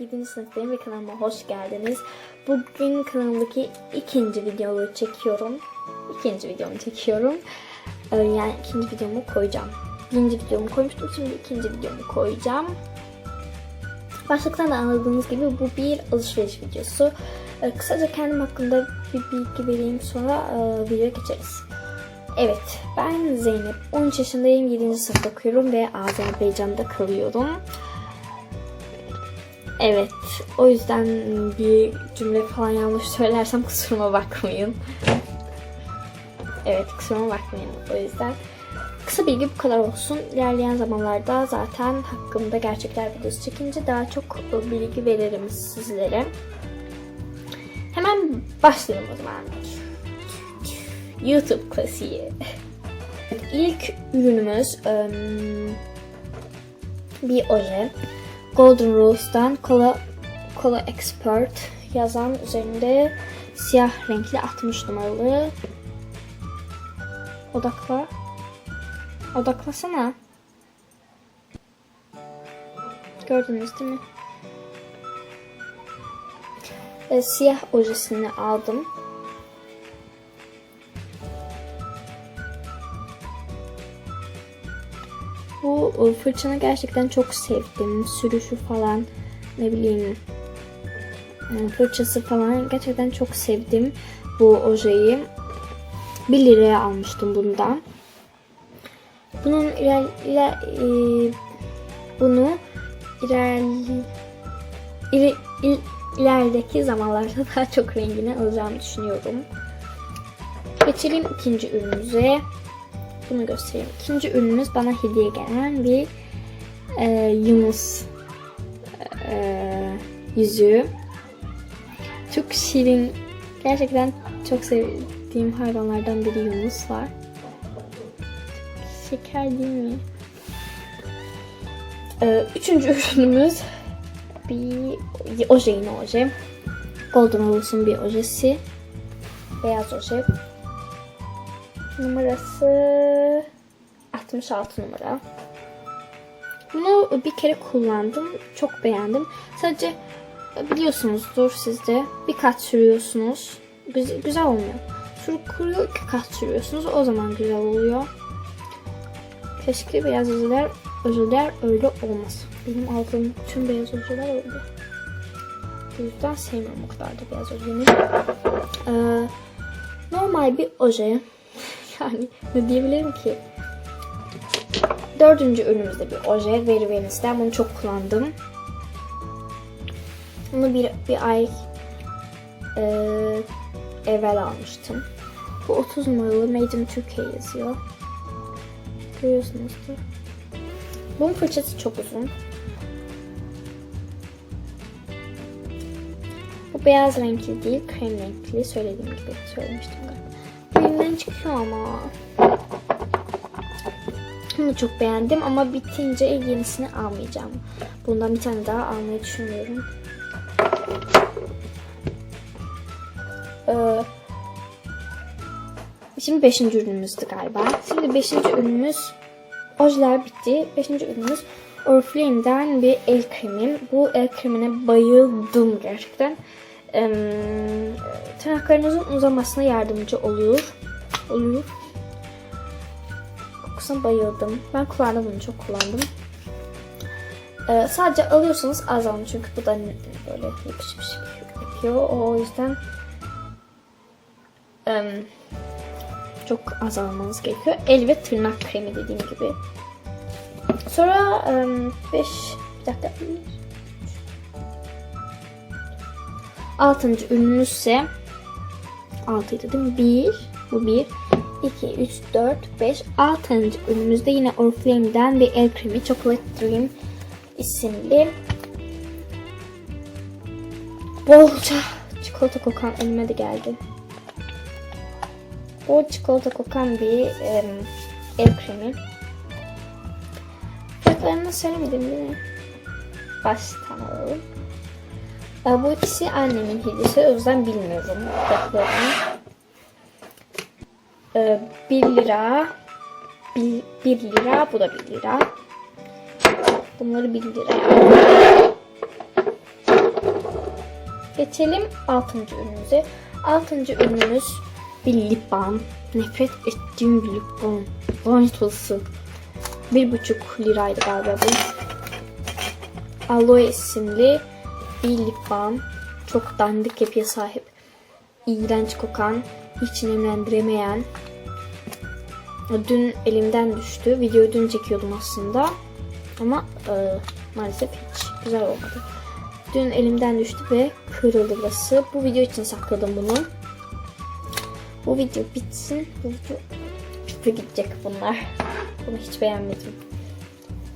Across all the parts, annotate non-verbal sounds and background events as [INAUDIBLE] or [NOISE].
7. sınıftayım ve kanalıma hoş geldiniz. Bugün kanalımdaki ikinci videomu çekiyorum. İkinci videomu çekiyorum. Ee, Yani ikinci videomu koyacağım. Birinci videomu koymuştum, şimdi ikinci videomu koyacağım. Başlıktan da anladığınız gibi bu bir alışveriş videosu. Ee, Kısaca kendim hakkında bir bilgi vereyim sonra e, videoya geçeriz. Evet, ben Zeynep. 13 yaşındayım, 7. sınıfta okuyorum ve Azerbaycan'da kalıyorum. Evet, o yüzden bir cümle falan yanlış söylersem kusuruma bakmayın. Evet, kusuruma bakmayın o yüzden. Kısa bilgi bu kadar olsun. İlerleyen zamanlarda zaten hakkımda gerçekler videosu çekince daha çok bilgi veririm sizlere. Hemen başlayalım o zaman. YouTube klasiği. İlk ürünümüz ım, bir oje. Golden Rose'dan Cola, Cola Expert yazan üzerinde siyah renkli 60 numaralı. Odakla. Odaklasana. Gördünüz değil mi? Ee, siyah ojesini aldım. Bu e, fırçanı gerçekten çok sevdim. Sürüşü falan ne bileyim e, fırçası falan gerçekten çok sevdim bu ojeyi. 1 liraya almıştım bundan. Bunun iler, iler, e, bunu iler, iler, il- ilerideki zamanlarda [LAUGHS] daha çok rengini alacağımı düşünüyorum. Geçelim ikinci ürünümüze. Bunu göstereyim. İkinci ürünümüz bana hediye gelen bir e, Yunus e, yüzüğü. Çok şirin. Gerçekten çok sevdiğim hayvanlardan biri Yunus var. Şeker değil mi? E, üçüncü ürünümüz bir oje yine oje. Golden Rose'un bir ojesi. Beyaz oje. Numarası 66 numara. Bunu bir kere kullandım. Çok beğendim. Sadece biliyorsunuzdur siz de bir kat sürüyorsunuz. Güzel, güzel olmuyor. Sürü kuruyor iki kat sürüyorsunuz. O zaman güzel oluyor. Keşke beyaz ojeler, ojeler öyle olmaz. Benim aldığım tüm beyaz ojeler öyle. O yüzden sevmiyorum o kadar da beyaz ojeyi. Ee, normal bir oje. Yani ne diyebilirim ki? Dördüncü ürünümüzde bir oje. Veri Venus'ten bunu çok kullandım. Bunu bir, bir ay e, evvel almıştım. Bu 30 numaralı Made in Türkiye yazıyor. Görüyorsunuzdur. Bunun fırçası çok uzun. Bu beyaz renkli değil, krem renkli. Söylediğim gibi söylemiştim galiba. Çıkıyor ama. Bunu çok beğendim ama bitince yenisini almayacağım. Bundan bir tane daha almayı düşünüyorum. Ee, şimdi beşinci ürünümüzdü galiba. Şimdi beşinci ürünümüz ojeler bitti. Beşinci ürünümüz Oriflame'den bir el kremi. Bu el kremine bayıldım gerçekten. Ee, tırnaklarınızın uzamasına yardımcı oluyor. Oluyor. Kokusuna bayıldım. Ben kullandım bunu çok kullandım. Ee, sadece alıyorsanız az alın çünkü bu da böyle yapış yapış yapıyor. O yüzden em, çok az almanız gerekiyor. El ve tırnak kremi dediğim gibi. Sonra 5 bir dakika. Altıncı ürünümüz ise 6'ydı değil mi? 1 bu 1 2 3 4 5 6. ürünümüzde yine Oriflame'den bir el kremi Chocolate Dream isimli bolca çikolata kokan elime de geldi. Bol çikolata kokan bir em, el kremi. Fiyatlarını söylemedim değil mi? Baştan alalım. Ee, Bu ikisi annemin hediyesi. O yüzden bilmiyorum fiyatlarını. Ee, 1 lira. 1, 1 lira. Bu da 1 lira. Bunları 1 liraya aldım. Geçelim 6. ürünümüze. 6. ürünümüz bir lip balm. Nefret ettiğim bir lip balm. Lanet olsun. 1,5 liraydı galiba bu. Aloe isimli bir lip balm. Çok dandik yapıya sahip. İğrenç kokan, hiç nemlendiremeyen. Dün elimden düştü. Videoyu dün çekiyordum aslında. Ama e, maalesef hiç güzel olmadı. Dün elimden düştü ve kırıldı burası. Bu video için sakladım bunu. Bu video bitsin. Bu video çöpe gidecek bunlar. Bunu hiç beğenmedim.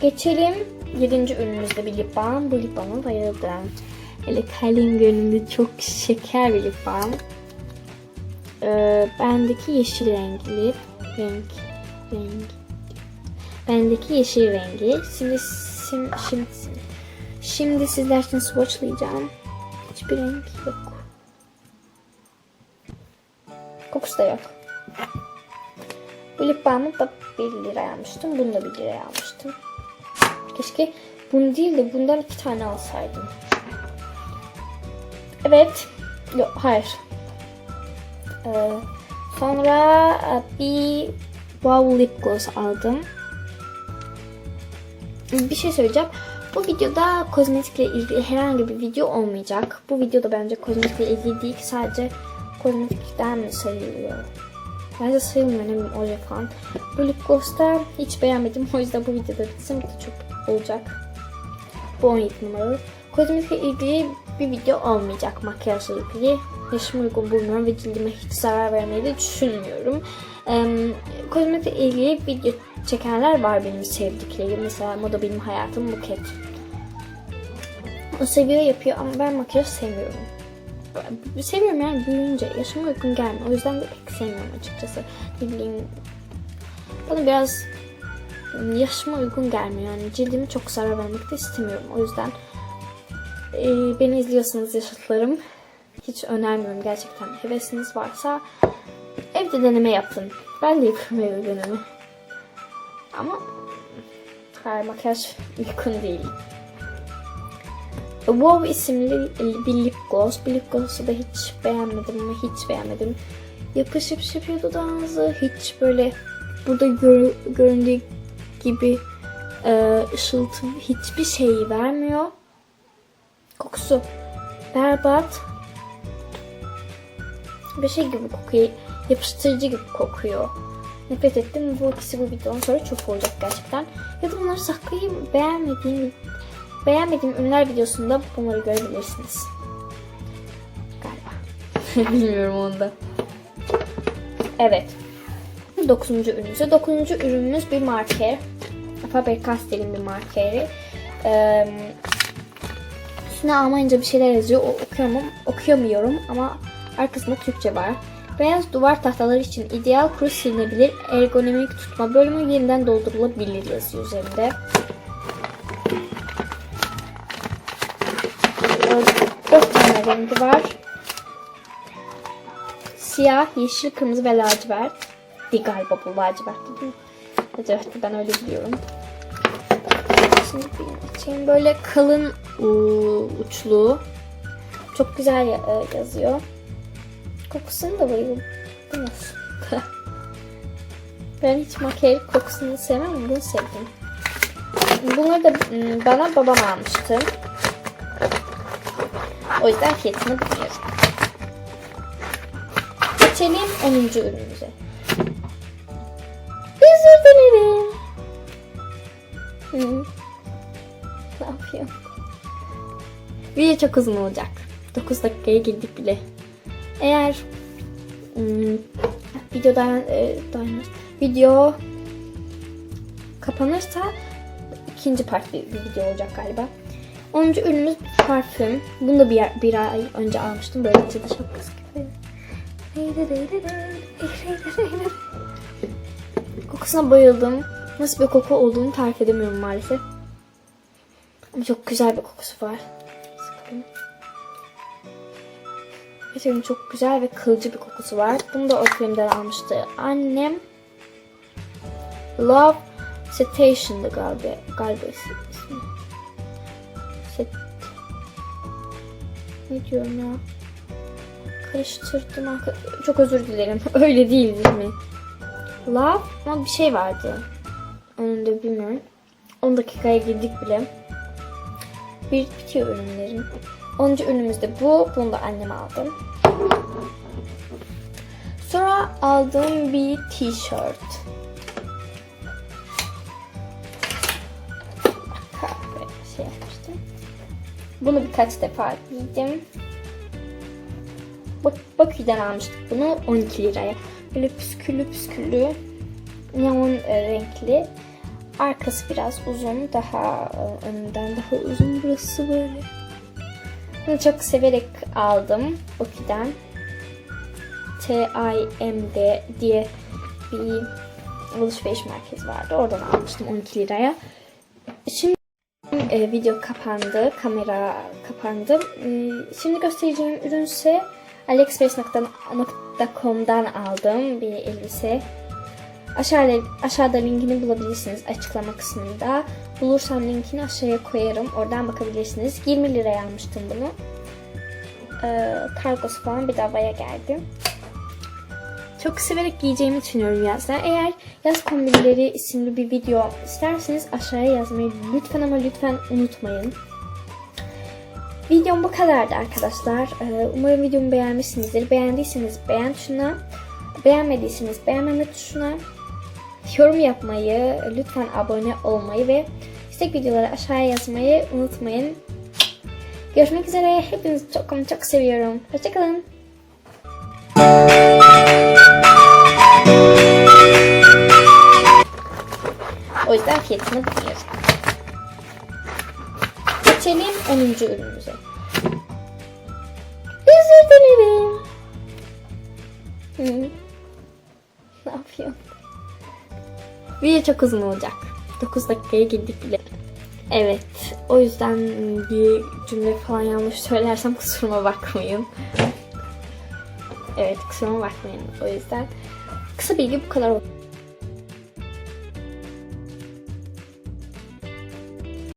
Geçelim 7. ürünümüzde bir lip balm. Bu lip balm'a bayıldım. Hele kalem görünümlü çok şeker bir lip balm. Ee, bendeki yeşil renkli renk renk. Bendeki yeşil rengi. Şimdi sim, şimdi şimdi sizler için swatchlayacağım. Hiçbir renk yok. Kokusu da yok. Bu lip balmı da 1 liraya almıştım. Bunu da 1 liraya almıştım. Keşke bunu değil de bundan iki tane alsaydım. Evet. Yok hayır ee, sonra e, bir Wow Lip Gloss aldım. Bir şey söyleyeceğim. Bu videoda kozmetikle ilgili herhangi bir video olmayacak. Bu videoda bence kozmetikle ilgili değil sadece kozmetikten mi sayılıyor? Bence sayılmıyor ne bileyim oje falan. Bu lip gloss'ta hiç beğenmedim. [LAUGHS] O yüzden bu videoda bir de çok olacak. Bu 17 numaralı. Kozmetikle ilgili bir video olmayacak makyajla ilgili. Yaşıma uygun bulmuyorum ve cildime hiç zarar vermeyi de düşünmüyorum. Ee, kozmetikle ilgili video çekenler var benim sevdiklerim. Mesela Moda Benim Hayatım Buket. O seviyor yapıyor ama ben makyaj sevmiyorum. Seviyorum yani büyüyünce yaşıma uygun gelmiyor. O yüzden de pek sevmiyorum açıkçası. Ne bileyim bana biraz yaşıma uygun gelmiyor. Yani cildimi çok zarar vermek de istemiyorum. O yüzden e, beni izliyorsanız yaşıtlarım hiç önermiyorum gerçekten. Hevesiniz varsa evde deneme yapın. Ben de yapıyorum evde deneme. Ama hayır makyaj uygun değil. Wow isimli bir lip gloss. Bir lip gloss'u da hiç beğenmedim ama hiç beğenmedim. Yapışıp şıpıyor dudağınızı. Hiç böyle burada gör, göründüğü gibi e, ışıltı hiçbir şeyi vermiyor. Kokusu berbat. Bir şey gibi kokuyor. Yapıştırıcı gibi kokuyor. Nefret ettim. Bu ikisi bu videodan sonra çok olacak gerçekten. Ya da bunları saklayayım. Beğenmediğim beğenmediğim ünlüler videosunda bunları görebilirsiniz. Galiba. [LAUGHS] Bilmiyorum onda. Evet. Dokuzuncu ürünümüz. Dokuzuncu ürünümüz bir marker. Faber-Castell'in bir markeri. Ee, üstüne Almanca bir şeyler yazıyor. O okuyamam, okuyamıyorum ama arkasında Türkçe var. Beyaz duvar tahtaları için ideal kuru silinebilir ergonomik tutma bölümü yeniden doldurulabilir yazıyor üzerinde. Dört tane rengi var. Siyah, yeşil, kırmızı ve lacivert. Değil galiba bu lacivert değil mi? Ben öyle biliyorum. Şimdi. Böyle kalın ıı, uçlu. Çok güzel e, yazıyor. Kokusunu da bayıldım. [LAUGHS] ben hiç makyaj kokusunu sevmem bunu sevdim. Bunları da ım, bana babam almıştı. O yüzden fiyatını bilmiyorum. Geçelim 10. ürünümüze. Özür dilerim. Hı. Ne yapıyorum? Video çok uzun olacak. 9 dakikaya girdik bile. Eğer ım, videodan e, dayanır. Video kapanırsa ikinci part bir, bir video olacak galiba. 10. ürünümüz parfüm. Bunu da bir, bir ay önce almıştım. Böyle cadı şapkası gibi. Kokusuna bayıldım. Nasıl bir koku olduğunu tarif edemiyorum maalesef. Çok güzel bir kokusu var. Sıkalım. Gerçekten çok güzel ve kılıcı bir kokusu var. Bunu da Oriflame'den almıştı. Annem Love Cetacean'dı galiba. Galiba ismi. Set... Ne diyorum ya? Karıştırdım. Çok özür dilerim. [LAUGHS] Öyle değil değil mi? Love ama bir şey vardı. Önünde bilmiyorum. 10 dakikaya girdik bile. Bir bitiyor ürünlerim. 10. ürünümüz de bu. Bunu da annem aldı. Sonra aldığım bir tişört. Şey yapmıştım. Bunu birkaç defa giydim. Bak, Bakü'den almıştık bunu 12 liraya. Böyle püsküllü püsküllü neon e, renkli. Arkası biraz uzun, daha e, önünden daha uzun burası böyle. Bunu çok severek aldım Bakü'den. TIMD diye bir alışveriş merkezi vardı. Oradan almıştım 12 liraya. Şimdi e, video kapandı, kamera kapandı. E, şimdi göstereceğim ürün ise AliExpress.com'dan aldığım bir elbise. Aşağıda, aşağıda linkini bulabilirsiniz açıklama kısmında. Bulursam linkini aşağıya koyarım. Oradan bakabilirsiniz. 20 liraya almıştım bunu. Ee, kargosu falan bedavaya geldi. Çok severek giyeceğimi düşünüyorum yazdan. Eğer yaz kombinleri isimli bir video isterseniz aşağıya yazmayı lütfen ama lütfen unutmayın. Videom bu kadardı arkadaşlar. Ee, Umarım videomu beğenmişsinizdir. Beğendiyseniz beğen tuşuna, beğenmediyseniz beğenmeme tuşuna, yorum yapmayı, lütfen abone olmayı ve istek videoları aşağıya yazmayı unutmayın. Görüşmek üzere. Hepinizi çok çok seviyorum. Hoşçakalın. O yüzden fiyatını bilmiyorum. Geçelim 10. ürünümüze. Özür dilerim. Hı. Ne yapıyorsun? Video çok uzun olacak. 9 dakikaya girdik bile. Evet, o yüzden bir cümle falan yanlış söylersem kusuruma bakmayın. Evet, kusuruma bakmayın. O yüzden kısa bilgi bu kadar oldu.